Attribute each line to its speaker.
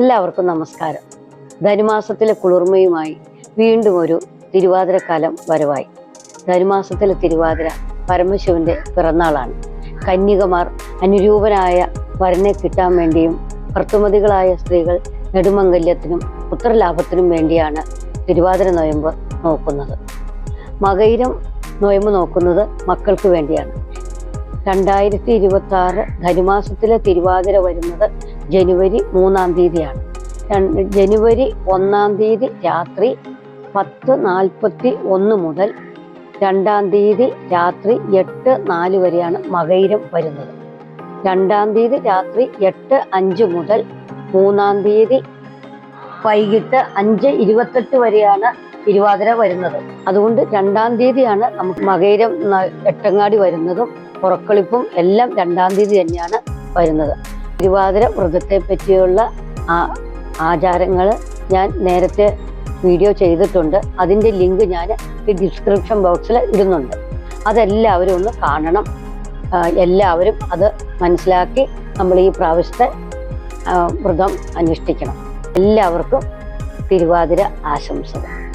Speaker 1: എല്ലാവർക്കും നമസ്കാരം. ധനുമാസത്തിലെ കുളിർമയുമായി വീണ്ടും ഒരു തിരുവാതിരക്കാലം വരവായി. ധനുമാസത്തിലെ തിരുവാതിര പരമശിവന്റെ പിറന്നാളാണ്. കന്യകമാർ അനുരൂപനായ വരനെ കിട്ടാൻ വേണ്ടിയും ഭർത്തുമതികളായ സ്ത്രീകൾ നെടുമംഗല്യത്തിനും പുത്രലാഭത്തിനും വേണ്ടിയാണ് തിരുവാതിര നോയമ്പ് നോക്കുന്നത്. മകയിരം നോയമ്പ് നോക്കുന്നത് മക്കൾക്ക് വേണ്ടിയാണ്. രണ്ടായിരത്തി ഇരുപത്തി ആറ് ധനുമാസത്തിലെ തിരുവാതിര വരുന്നത് ജനുവരി മൂന്നാം തീയതിയാണ്. ജനുവരി ഒന്നാം തീയതി രാത്രി പത്ത് നാൽപ്പത്തി ഒന്ന് മുതൽ രണ്ടാം തീയതി രാത്രി എട്ട് നാല് വരെയാണ് മകയിരം വരുന്നത്. രണ്ടാം തീയതി രാത്രി എട്ട് അഞ്ച് മുതൽ മൂന്നാം തീയതി വൈകിട്ട് അഞ്ച് ഇരുപത്തെട്ട് വരെയാണ് തിരുവാതിര വരുന്നത്. അതുകൊണ്ട് രണ്ടാം തീയതിയാണ് നമുക്ക് മകയിരം എട്ടങ്ങാടി വരുന്നതും പുറക്കളിപ്പും എല്ലാം രണ്ടാം തീയതി തന്നെയാണ് വരുന്നത്. തിരുവാതിര വ്രതത്തെ പറ്റിയുള്ള ആചാരങ്ങൾ ഞാൻ നേരത്തെ വീഡിയോ ചെയ്തിട്ടുണ്ട്. അതിന്റെ ലിങ്ക് ഞാൻ ഈ ഡിസ്ക്രിപ്ഷൻ ബോക്സിൽ ഇടുന്നുണ്ട്. അതെല്ലാവരും ഒന്ന് കാണണം. എല്ലാവരും അത് മനസ്സിലാക്കി നമ്മൾ ഈ പ്രാവശ്യത്തെ വ്രതം അനുഷ്ഠിക്കണം. എല്ലാവർക്കും തിരുവാതിര ആശംസകൾ.